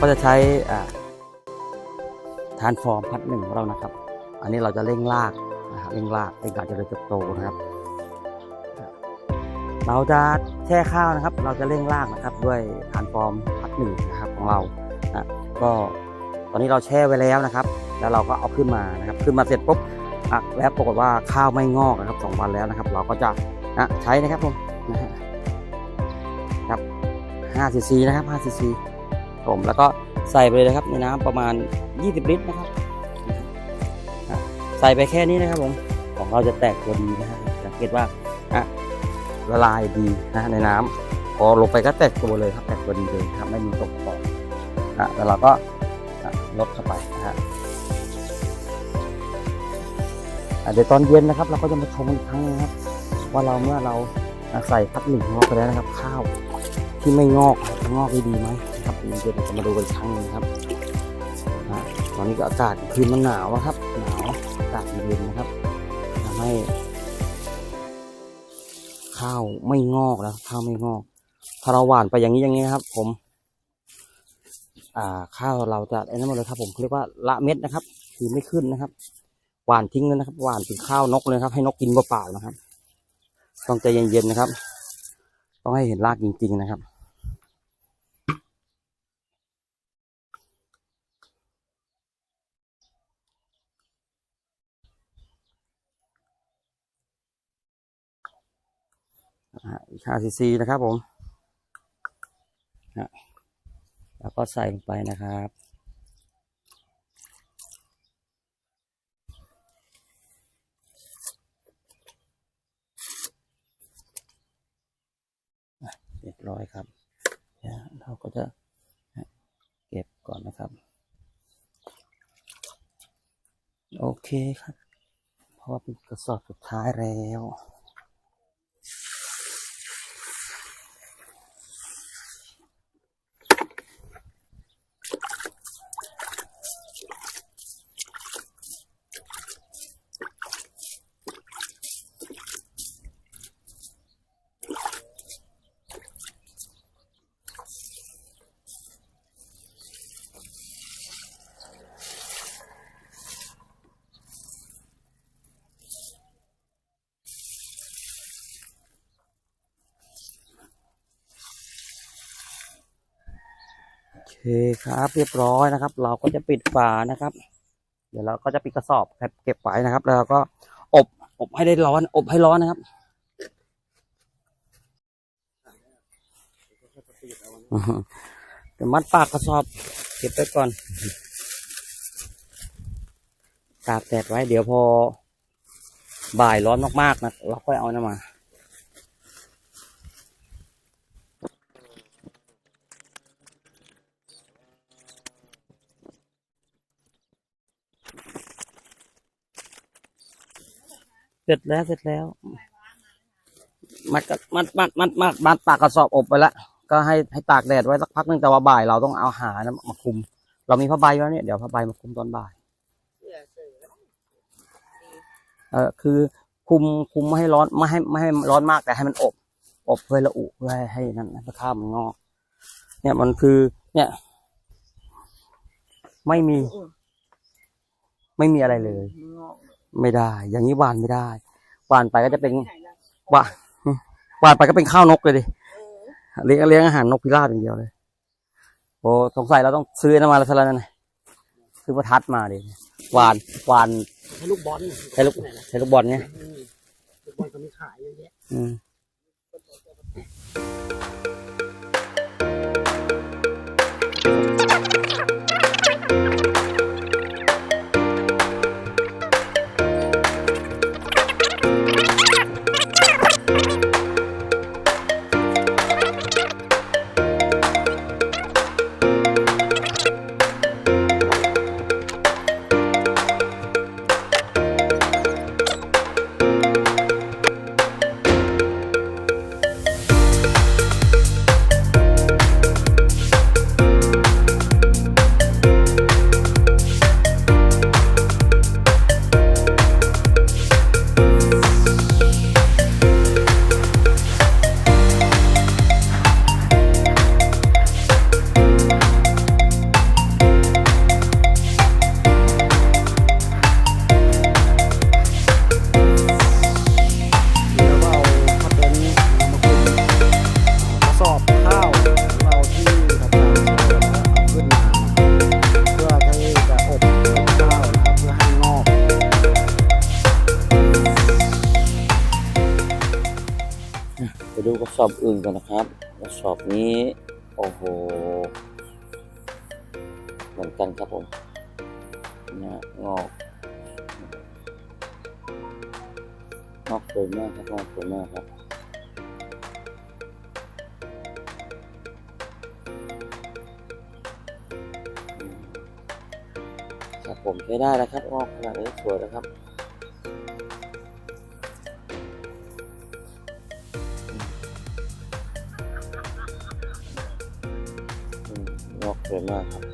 ก็จะใช้ทานฟอร์มพัดหนึ่งของเรานะครับ อันนี้เราจะเร่งรากนะครับเร่งรากเป็นการเจริญเติบโตนะครับ เราจะแช่ข้าวนะครับ เราจะเร่งรากนะครับ ด้วยทานฟอร์มพัดหนึ่งนะครับของเรานะก็ตอนนี้เราแช่ไว้แล้วนะครับ แล้วเราก็เอาขึ้นมานะครับ ขึ้นมาเสร็จปุ๊บแล้วปรากฏว่าข้าวไม่งอกนะครับสองวันแล้วนะครับ เราก็จะนะใช้นะครับผมนะฮะครับ5ซีซีนะครับ5ซีซี ผมแล้วก็ใส่ไปเลยนะครับในน้ำประมาณ 20 ลิตรนะครับ ใส่ไปแค่นี้นะครับผมของเราจะแตกตัวดีนะฮะสังเกตว่าอะละลายดีนะในน้ำพอลงไปก็แตกตัวเลยครับแตกตัวดีเลยครับไม่มีตกฟองอะแล้วเราก็ลดเข้าไปนะฮะเดี๋ยวตอนเย็นนะครับ เราก็จะมาชมอีกครั้งนะครับ ว่าเราเมื่อเราใส่พักหนึ่งงอกไปแล้วนะครับ ข้าวที่ไม่งอกจะงอกได้ดีไหม นะครับเดี๋ยวจะมาดูกันอีกครั้งหนึงครับตอนนี้ก็อากาศคืนมันหนาวครับ หนาวอากาศเย็นนะครับทำให้ ข้าวไม่งอกแล้วข้าวไม่งอกถ้าเราหว่านไปอย่างนี้อย่างนี้นะครับ ผม อ่า ข้าวเราจะไอ้นั่นหมดเลยครับ ผมเรียกว่าละเม็ดนะครับ คือไม่ขึ้นนะครับ หวานทิ้งเลยนะครับ หวานถึงข้าวนกเลยครับ ให้นกกินเปล่าๆนะครับ ต้องใจเย็นๆนะครับ ต้องให้เห็นรากจริง ๆนะครับ อ่าอีก5ซีซีนะครับผมแล้วก็ใส่ลงไปนะครับเรียบร้อยครับเดี๋ยวเราก็จะเก็บก่อนนะครับ โอเคครับ เพราะว่าเป็นกระสอบสุดท้ายแล้ว คครับเรียบร้อยนะครับ เราก็จะปิดฝานะครับ เดี๋ยวเราก็จะปิดกระสอบเก็บไว้นะครับ แล้วเราก็อบอบให้ได้ร้อน อบให้ร้อนนะครับเดี๋ยวมัดปากกระสอบ เก็บไว้ก่อนตากแดดไว้เดี๋ยวพอบ่ายร้อนมากๆนะเราค่อยเอาน้ำมา เสร็จแล้วเสร็จแล้ว มัดกระมัดมัดมัดมัดมัดปากกระสอบอบไปแล้วก็ให้ให้ตากแดดไว้สักพักหนึงแต่ว่าบ่ายเราต้องเอาหานะมาคุม เรามีผ้าใบไว้เนี่ยเดี๋ยวผ้าใบมาคุมตอนบ่ายเออคือคุมคุมไม่ให้ร้อนไม่ให้ไม่ให้ร้อนมากแต่ให้มันอบ อบเพื่อละอุเพื่อให้ให้นั่นข้าวมันงอกเนี่ยมันคือ เนี่ย ไม่มี ไม่มีอะไรเลย ไม่ได้ อย่างนี้หวานไม่ได้ หวานไปก็จะเป็นหวานหวานไปก็เป็นข้าวนกเลยดิเลี้ยงเลี้ยงอาหารนกพิราบอย่างเดียวเลย โอ้สงสัยเราต้องซื้อน้ำมาแล้วซะแล้วนั่นน่ะซื้อประทัดมาดิหวานหวานให้ลูกบอลใช้ลูกใช้ลูกบอลเนี่ยลูกบอลก็มีขายเยอะแยะ สอบอื่นกันนะครับกระสอบนี้ โอ้โห เหมือนกันครับผมนะงอกงอกสวยมากครับงอกสวยมากครับครับผมใช้ได้แล้วครับงอกขนาดนี้สวยแล้วครับ สวยมากครับ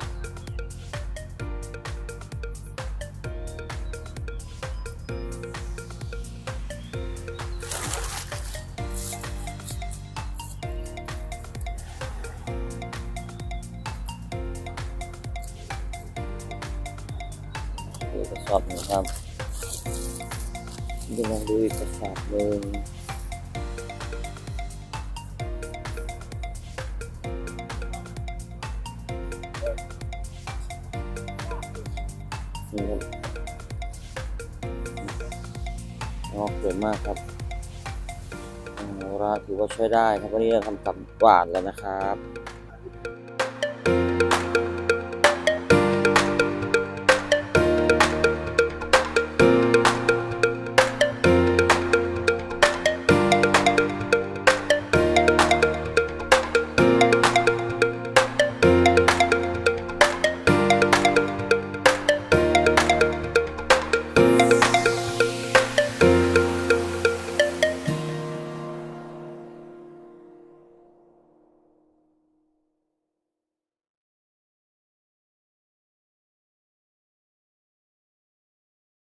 ดูกระสอบหนึ่งครับเดี๋ยวลองดูอีกกระสอบหนึ่ง นี่ครับงอกสวยมากครับโอาละถือว่าใช้ได้ครับวันนี้เราทำกับหวานแล้วนะครับ